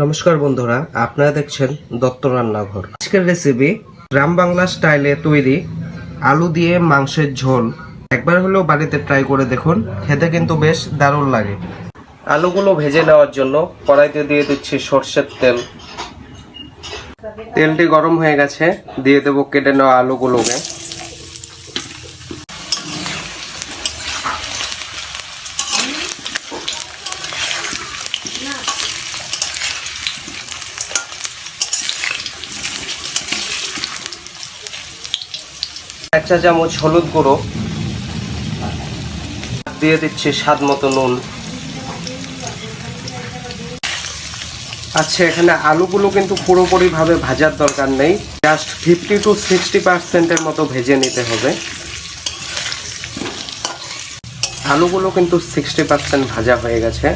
নমস্কার বন্ধুরা, আপনারা দেখছেন দত্ত রান্নাঘর। আজকের রেসিপি গ্রাম বাংলা স্টাইলে তৈরি আলু দিয়ে মাংসের ঝোল। একবার হলেও বাড়িতে ট্রাই করে দেখুন, খেতে কিন্তু বেশ দারুণ লাগে। আলুগুলো ভেজে নেওয়ার জন্য কড়াইতে দিয়ে দিচ্ছি সর্ষের তেল। তেলটি গরম হয়ে গেছে, দিয়ে দেবো কেটে নেওয়া আলুগুলোকে। এক চা চামচ হলুদ গুঁড়ো। দিয়ে দিচ্ছি স্বাদ মতো নুন। আচ্ছা এখানে আলুগুলো কিন্তু পুরোপুরি ভাবে ভাজার দরকার নেই। জাস্ট ফিফটি টু সিক্সটি পার্সেন্টের মতো ভেজে নিতে হবে। আলুগুলো কিন্তু সিক্সটি পার্সেন্ট ভাজা হয়ে গেছে।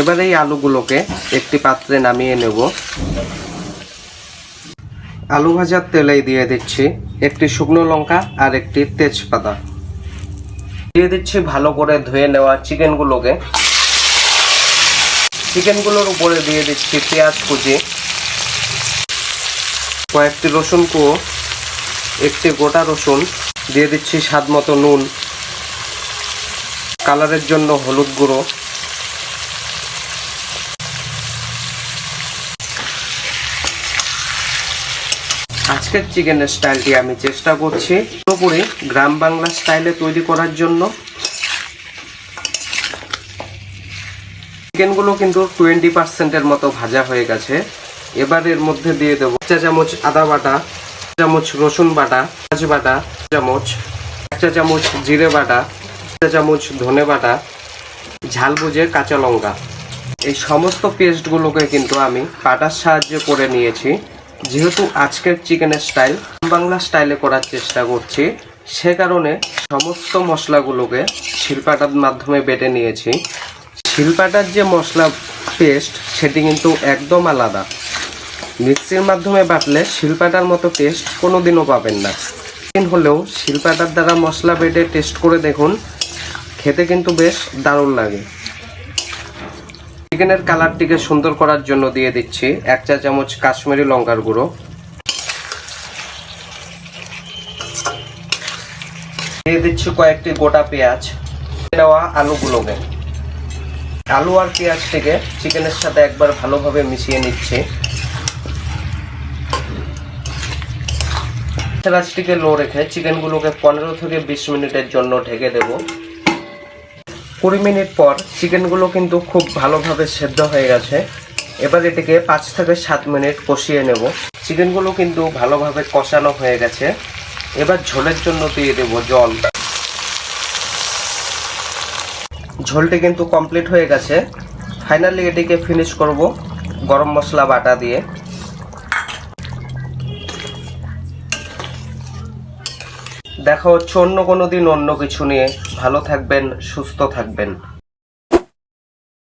এবার এই আলুগুলোকে একটি পাত্রে নামিয়ে নেব। আলু ভাজার তেলেই দিয়ে দিচ্ছি একটি শুকনো লঙ্কা আর একটি তেজপাতা। দিয়ে দিচ্ছি ভালো করে ধুয়ে নেওয়া চিকেনগুলোকে। চিকেনগুলোর উপরে দিয়ে দিচ্ছি পেঁয়াজ কুচি, কয়েকটি রসুন কুয়ো, একটি গোটা রসুন, দিয়ে দিচ্ছি স্বাদ মতো নুন। কালারের জন্য হলুদ গুঁড়ো। আজকের চিকেনের স্টাইলটি আমি চেষ্টা করছি। পুরোপুরি গ্রাম বাংলা স্টাইলে তৈরি করার জন্য। চিকেনগুলো কিন্তু টোয়েন্টি পার্সেন্টের মতো ভাজা হয়ে গেছে। এবার এর মধ্যে দিয়ে দেবো চা চামচ আদা বাটা চামচ রসুন বাটা, পেঁয়াজ বাটা চামচ, এক চা চামচ জিরে বাটা চা চামচ ধনে বাটা, ঝাল বুঝে কাঁচা লঙ্কা। এই সমস্ত পেস্টগুলোকে কিন্তু আমি পাটার সাহায্যে করে নিয়েছি। যেহেতু আজকের চিকেনের স্টাইল বাংলা স্টাইলে করার চেষ্টা করছি, সে কারণে সমস্ত মশলাগুলোকে শিলপাটার মাধ্যমে বেটে নিয়েছি। শিলপাটার যে মশলা পেস্ট সেটি কিন্তু একদম আলাদা। মিক্সির মাধ্যমে বাটলে শিলপাটার মতো টেস্ট কোনো দিনও পাবেন না। হলেও শিলপাটার দ্বারা মশলা বেটে টেস্ট করে দেখুন, খেতে কিন্তু বেশ দারুণ লাগে। চিকেনের কালারটিকে সুন্দর করার জন্য দিয়ে দিচ্ছি এক চা চামচ কাশ্মীরি লঙ্কার গুঁড়ো। দিয়ে দিচ্ছি কয়েকটি গোটা পেঁয়াজ। নেওয়া আলুগুলোকে। আলু আর পেঁয়াজটিকে চিকেনের সাথে একবার ভালোভাবে মিশিয়ে নিচ্ছি। গাছটিকে লো রেখে চিকেনগুলোকে পনেরো থেকে বিশ মিনিটের জন্য ঢেকে দেব। কুড়ি মিনিট পর চিকেনগুলো কিন্তু খুব ভালোভাবে সেদ্ধ হয়ে গেছে। এবার এটিকে পাঁচ থেকে সাত মিনিট কষিয়ে নেব। চিকেনগুলো কিন্তু ভালোভাবে কষানো হয়ে গেছে। এবার ঝোলের জন্য দিয়ে দেব জল। ঝোলটি কিন্তু কমপ্লিট হয়ে গেছে। ফাইনালি এটিকে ফিনিশ করব গরম মশলা বাটা দিয়ে। দেখা হচ্ছে অন্য কোনো দিন অন্য কিছু নিয়ে। ভালো থাকবেন সুস্থ থাকবেন।